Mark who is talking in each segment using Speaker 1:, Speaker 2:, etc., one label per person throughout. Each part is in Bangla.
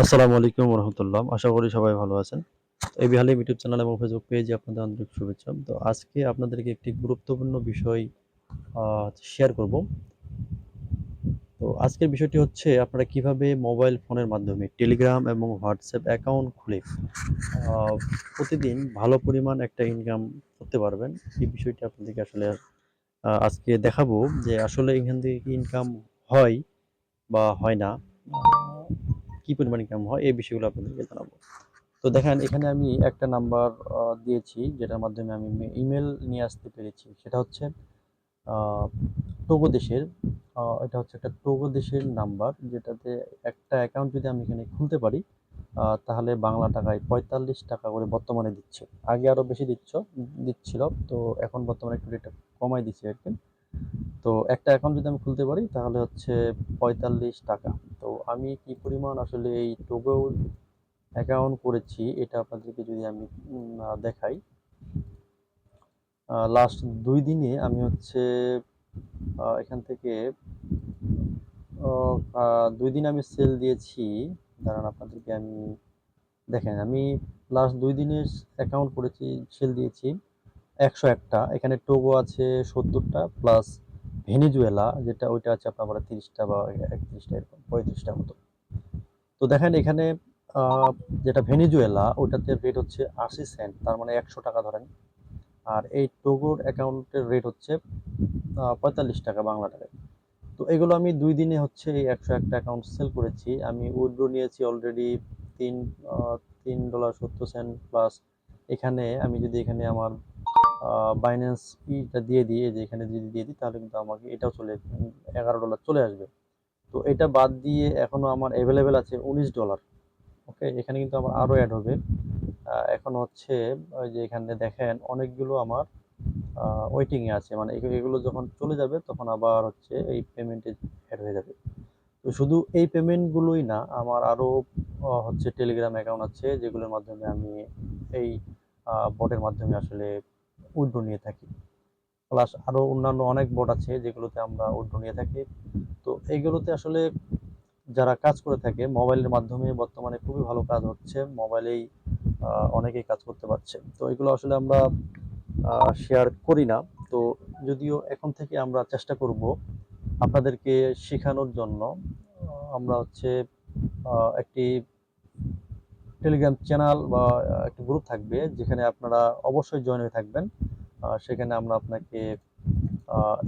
Speaker 1: আসসালামু আলাইকুম রহমতুল্লাহ আশা করি সবাই ভালো আছেন। এই বিহালিম ইউটিউব চ্যানেল এবং ফেসবুক পেজে আপনাদের আন্তরিক শুভেচ্ছা। তো আজকে আপনাদেরকে একটি গুরুত্বপূর্ণ বিষয় শেয়ার করব। তো আজকের বিষয়টি হচ্ছে, আপনারা কীভাবে মোবাইল ফোনের মাধ্যমে টেলিগ্রাম এবং হোয়াটসঅ্যাপ অ্যাকাউন্ট খুলে প্রতিদিন ভালো পরিমাণ একটা ইনকাম করতে পারবেন। এই বিষয়টি আপনাদেরকে আসলে আজকে দেখাবো যে আসলে এখান থেকে কি ইনকাম হয় বা হয় না। কি পরিমাণ ইনকাম হয়, এই বিষয়গুলো আপনাদেরকে জানাব। তো দেখেন, এখানে আমি একটা নাম্বার দিয়েছি, যেটার মাধ্যমে আমি ইমেল নিয়ে আসতে পেরেছি। সেটা হচ্ছে টোগো দেশের এটা হচ্ছে একটা টোগো দেশের নাম্বার, যেটাতে একটা অ্যাকাউন্ট যদি আমি এখানে খুলতে পারি তাহলে বাংলা টাকায় পঁয়তাল্লিশ টাকা করে বর্তমানে দিচ্ছে। আগে আরও বেশি দিচ্ছ, দিচ্ছিল, তো এখন বর্তমানে একটু রেটটা কমাই দিচ্ছে আর কি। তো একটা অ্যাকাউন্ট যদি আমি খুলতে পারি, তাহলে হচ্ছে পঁয়তাল্লিশ টাকা। তো আমি কি পরিমাণ আসলে এই টোগো অ্যাকাউন্ট করেছি, এটা আপনাদেরকে যদি আমি দেখাই। লাস্ট দুই দিনে আমি হচ্ছে এখান থেকে দুই দিন আমি সেল দিয়েছি। দাঁড়ান, আপনাদেরকে আমি দেখেন, আমি লাস্ট দুই দিনের অ্যাকাউন্ট করেছি সেল দিয়েছি। একশো একটা, এখানে টোগো আছে সত্তরটা প্লাস ভেনিজুয়েলা, যেটা ওইটা আছে আপনার তিরিশটা বা একত্রিশটা এরকম পঁয়ত্রিশটা মতো। তো দেখেন এখানে যেটা ভেনিজুয়েলা ওইটাতে রেট হচ্ছে আশি সেন্ট তার মানে একশো টাকা ধরেন। আর এই টোগোর অ্যাকাউন্টের রেট হচ্ছে পঁয়তাল্লিশ টাকা বাংলা টাকায়। তো এগুলো আমি দুই দিনে হচ্ছে এই একশো একটা অ্যাকাউন্ট সেল করেছি। আমি উইথড্র নিয়েছি অলরেডি তিন তিন ডলার সত্তর সেন্ট প্লাস এখানে আমি যদি এখানে আমার বাইন্যান্স ইটা দিয়ে এই যে এখানে যদি দিয়ে দিই, তাহলে কিন্তু আমাকে এটাও চলে, এগারো ডলার চলে আসবে। তো এটা বাদ দিয়ে এখনও আমার অ্যাভেলেবেল আছে উনিশ ডলার ওকে এখানে কিন্তু আমার আরও অ্যাড হবে। এখন হচ্ছে, ওই যে এখানে দেখেন, অনেকগুলো আমার ওয়েটিংয়ে আছে। মানে এগুলো যখন চলে যাবে, তখন আবার হচ্ছে এই পেমেন্টে অ্যাড হয়ে যাবে। তো শুধু এই পেমেন্টগুলোই না, আমার আরও হচ্ছে টেলিগ্রাম অ্যাকাউন্ট আছে, যেগুলোর মাধ্যমে আমি এই বটের মাধ্যমে আসলে উইড্রো নিয়ে থাকি। প্লাস আরও অন্যান্য অনেক বট আছে যেগুলোতে আমরা উইড্রো নিয়ে থাকি। তো এইগুলোতে আসলে যারা কাজ করে থাকে মোবাইলের মাধ্যমে বর্তমানে খুবই ভালো কাজ হচ্ছে। মোবাইলেই অনেকেই কাজ করতে পারছে। তো এগুলো আসলে আমরা শেয়ার করি না। তো যদিও এখন থেকে আমরা চেষ্টা করব আপনাদেরকে শেখানোর জন্য। আমরা হচ্ছে একটি টেলিগ্রাম চ্যানেল বা একটি গ্রুপ থাকবে যেখানে আপনারা অবশ্যই জয়েন হয়ে থাকবেন। সেখানে আমরা আপনাকে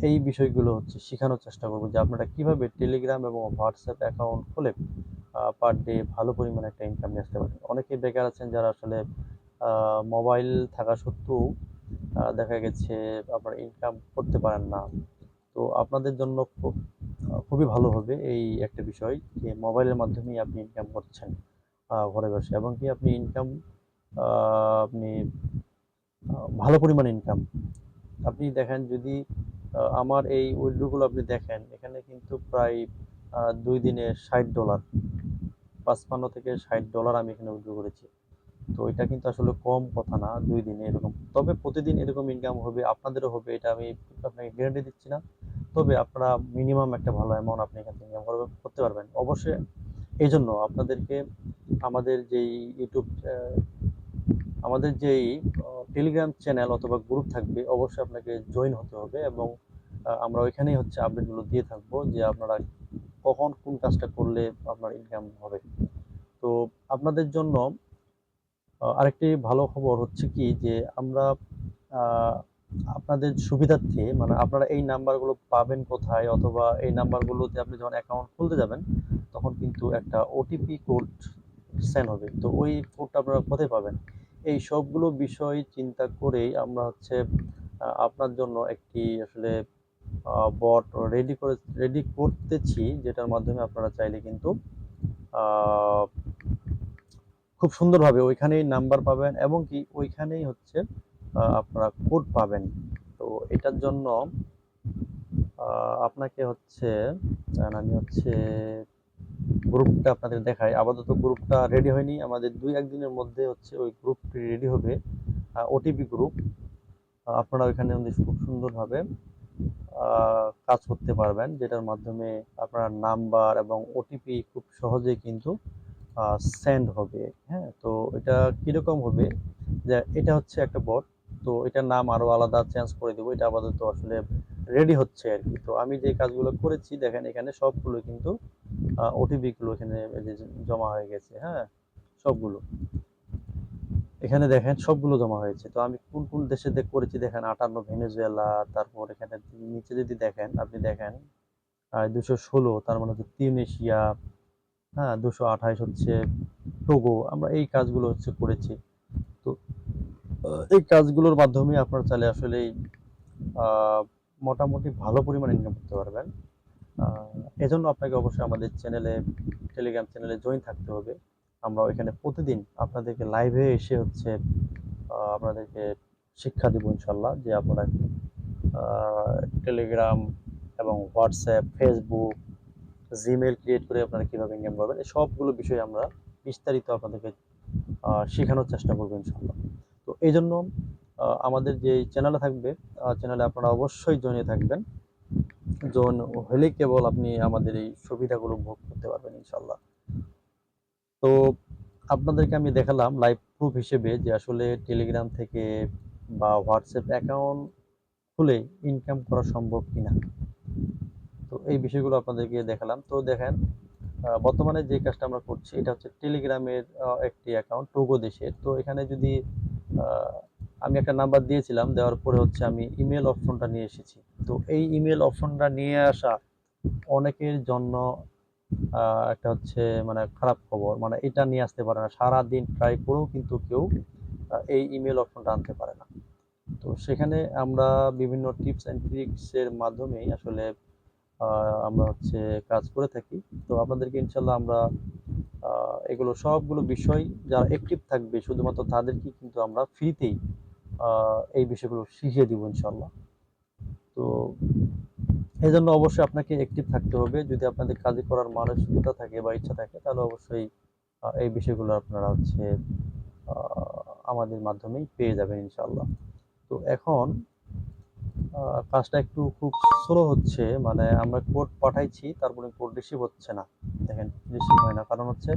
Speaker 1: এই বিষয়গুলো হচ্ছে শেখানোর চেষ্টা করব যে আপনারা কীভাবে টেলিগ্রাম এবং হোয়াটসঅ্যাপ অ্যাকাউন্ট খুলে পার ডে ভালো পরিমাণে একটা ইনকাম নিয়ে আসতে পারেন। অনেকে বেকার আছেন যারা আসলে মোবাইল থাকা সত্ত্বেও দেখা গেছে আপনারা ইনকাম করতে পারেন না। তো আপনাদের জন্য খুব খুবই ভালো হবে এই একটা বিষয় যে মোবাইলের মাধ্যমেই আপনি ইনকাম করছেন। ঘরে বসে। এবং কি আপনি ইনকাম আপনি ভালো পরিমাণ ইনকাম আপনি দেখেন যদি আমার এই উইড্রোগুলো আপনি দেখেন, এখানে কিন্তু প্রায় দুই দিনে ষাট ডলার পাঁচপান্ন থেকে ষাট ডলার আমি এখানে উইড্রো করেছি। তো এটা কিন্তু আসলে কম কথা না, দুই দিনে এরকম। তবে প্রতিদিন এরকম ইনকাম হবে, আপনাদেরও হবে, এটা আমি আপনাকে গ্যারান্টি দিচ্ছি না। তবে আপনারা মিনিমাম একটা ভালো অ্যামাউন্ট আপনি এখান থেকে ইনকাম করতে পারবেন। অবশ্যই এই জন্য আপনাদেরকে আমাদের যেই ইউটিউব আমাদের যেই টেলিগ্রাম চ্যানেল অথবা গ্রুপ থাকবে, অবশ্যই আপনাকে জয়েন হতে হবে এবং আমরা ওইখানেই হচ্ছে আপডেটগুলো দিয়ে থাকব যে আপনারা কখন কোন কাজটা করলে আপনার ইনকাম হবে। তো আপনাদের জন্য আরেকটি ভালো খবর হচ্ছে কি যে আমরা আপনাদের সুবিধার্থে মানে আপনারা এই নাম্বারগুলো পাবেন কোথায় অথবা এই নাম্বারগুলোতে আপনি যখন অ্যাকাউন্ট খুলতে যাবেন, তখন কিন্তু একটা ওটিপি কোড সেন্ড হবে। তো ওই কোডটা আপনারা কোথায় পাবেন? এই সবগুলো বিষয় চিন্তা করেই আমরা হচ্ছে আপনার জন্য একটি আসলে বট রেডি করে রেডি করতেছি, যেটার মাধ্যমে আপনারা চাইলে কিন্তু খুব সুন্দরভাবে ওইখানেই নাম্বার পাবেন এবং কি ওইখানেই হচ্ছে আপনারা কোড পাবেন। তো এটার জন্য আপনাকে হচ্ছে আমি হচ্ছে গ্রুপটা আপনাদের দেখাই। আপাতত গ্রুপটা রেডি হয়নি। আমাদের দুই একদিনের মধ্যে হচ্ছে ওই গ্রুপটি রেডি হবে। ওটিপি গ্রুপ আপনারা ওইখানে খুব সুন্দরভাবে কাজ করতে পারবেন, যেটার মাধ্যমে আপনার নাম্বার এবং ওটিপি খুব সহজেই কিন্তু সেন্ড হবে। হ্যাঁ তো এটা কীরকম হবে? যে এটা হচ্ছে একটা বট তো এটার নাম আরও আলাদা চেঞ্জ করে দেবো, এটা আপাতত আসলে রেডি হচ্ছে আর কি। তো আমি যে কাজগুলো করেছি, দেখেন এখানে সবগুলো কিন্তু ওটিপি গুলো এখানে জমা হয়ে গেছে হ্যাঁ? সবগুলো। এখানে দেখেন সবগুলো জমা হয়েছে। তো আমি কোন কোন দেশে করেছি, দেখেন আটান্ন ভেনেজুয়েলা, তারপর এখানে নিচে যদি দেখেন, আপনি দেখেন দুশো ষোলো, তার মানে হচ্ছে তিউনেশিয়া হ্যাঁ দুশো আঠাইশ হচ্ছে টোগো, আমরা এই কাজগুলো হচ্ছে করেছি। তো এই কাজগুলোর মাধ্যমে আপনার চাইলে আসলে মোটামুটি ভালো পরিমাণ ইনকাম করতে পারবেন। এজন্য আপনাকে অবশ্যই আমাদের চ্যানেলে টেলিগ্রাম চ্যানেলে জয়েন থাকতে হবে। আমরা এখানে প্রতিদিন আপনাদেরকে লাইভে এসে হচ্ছে আপনাদেরকে শিক্ষা দেবো ইনশাল্লাহ যে আপনারা টেলিগ্রাম এবং হোয়াটসঅ্যাপ ফেসবুক জিমেল ক্রিয়েট করে আপনারা কীভাবে ইনকাম করবেন, এই সবগুলো বিষয়ে আমরা বিস্তারিত আপনাদেরকে শেখানোর চেষ্টা করব ইনশাল্লাহ এই জন্য আমাদের যে চ্যানেলে থাকবে চ্যানেলে আপনারা অবশ্যই জয়েনে থাকবেন। জয়েন হলে কেবল আপনি আমাদের এই সুবিধাগুলো ভোগ করতে পারবেন ইনশাল্লাহ তো আপনাদেরকে আমি দেখালাম লাইভ প্রুফ হিসেবে যে আসলে টেলিগ্রাম থেকে বা হোয়াটসঅ্যাপ অ্যাকাউন্ট খুলে ইনকাম করা সম্ভব কিনা। তো এই বিষয়গুলো আপনাদেরকে দেখালাম। তো দেখেন বর্তমানে যে কাজটা আমরা করছি, এটা হচ্ছে টেলিগ্রামের একটি অ্যাকাউন্ট টোগো দেশের। তো এখানে যদি আমি একটা নাম্বার দিয়েছিলাম, দেওয়ার পরে হচ্ছে আমি ইমেল অপশনটা নিয়ে এসেছি। তো এই ইমেল অপশনটা নিয়ে আসা অনেকের জন্য একটা হচ্ছে মানে খারাপ খবর। মানে এটা নিয়ে আসতে পারে না। সারা দিন ট্রাই করেও কিন্তু কেউ এই ইমেল অপশনটা আনতে পারে না। তো সেখানে আমরা বিভিন্ন টিপস অ্যান্ড ট্রিক্সের মাধ্যমেই আসলে আমরা হচ্ছে কাজ করে থাকি। তো আপনাদেরকে ইনশাল্লাহ আমরা এগুলো সবগুলো বিষয় যারা অ্যাক্টিভ থাকবে, শুধুমাত্র তাদেরকে কিন্তু আমরা ফ্রিতেই এই বিষয়গুলো শিখিয়ে দিব ইনশাল্লাহ তো এই জন্য অবশ্যই আপনাকে অ্যাক্টিভ থাকতে হবে। যদি আপনাদের কাজে করার মানসিকতা থাকে বা ইচ্ছা থাকে, তাহলে অবশ্যই এই বিষয়গুলো আপনারা হচ্ছে আমাদের মাধ্যমেই পেয়ে যাবেন ইনশাল্লাহ তো এখন কাজটা একটু খুব স্লো হচ্ছে মানে আমরা কোড পাঠাইছি, তারপরে কোড রিসিভ হচ্ছে না। দেখেন রিসিভ হয় না। কারণ হচ্ছে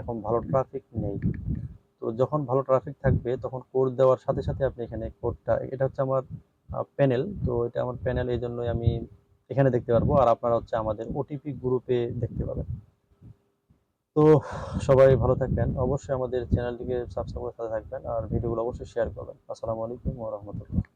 Speaker 1: এখন ভালো ট্রাফিক নেই। তো যখন ভালো ট্রাফিক থাকবে, তখন কোড দেওয়ার সাথে সাথে আপনি এখানে কোডটা এটা হচ্ছে আমার প্যানেল তো এটা আমার প্যানেল এই জন্যই আমি এখানে দেখতে পারব। আর আপনারা হচ্ছে আমাদের ওটিপি গ্রুপে দেখতে পাবেন। তো সবাই ভালো থাকবেন। অবশ্যই আমাদের চ্যানেলটিকে সাবস্ক্রাইব করে সাথে থাকবেন। আর ভিডিওগুলো অবশ্যই শেয়ার করবেন। আসসালামু আলাইকুম ওয়া রাহমাতুল্লাহ।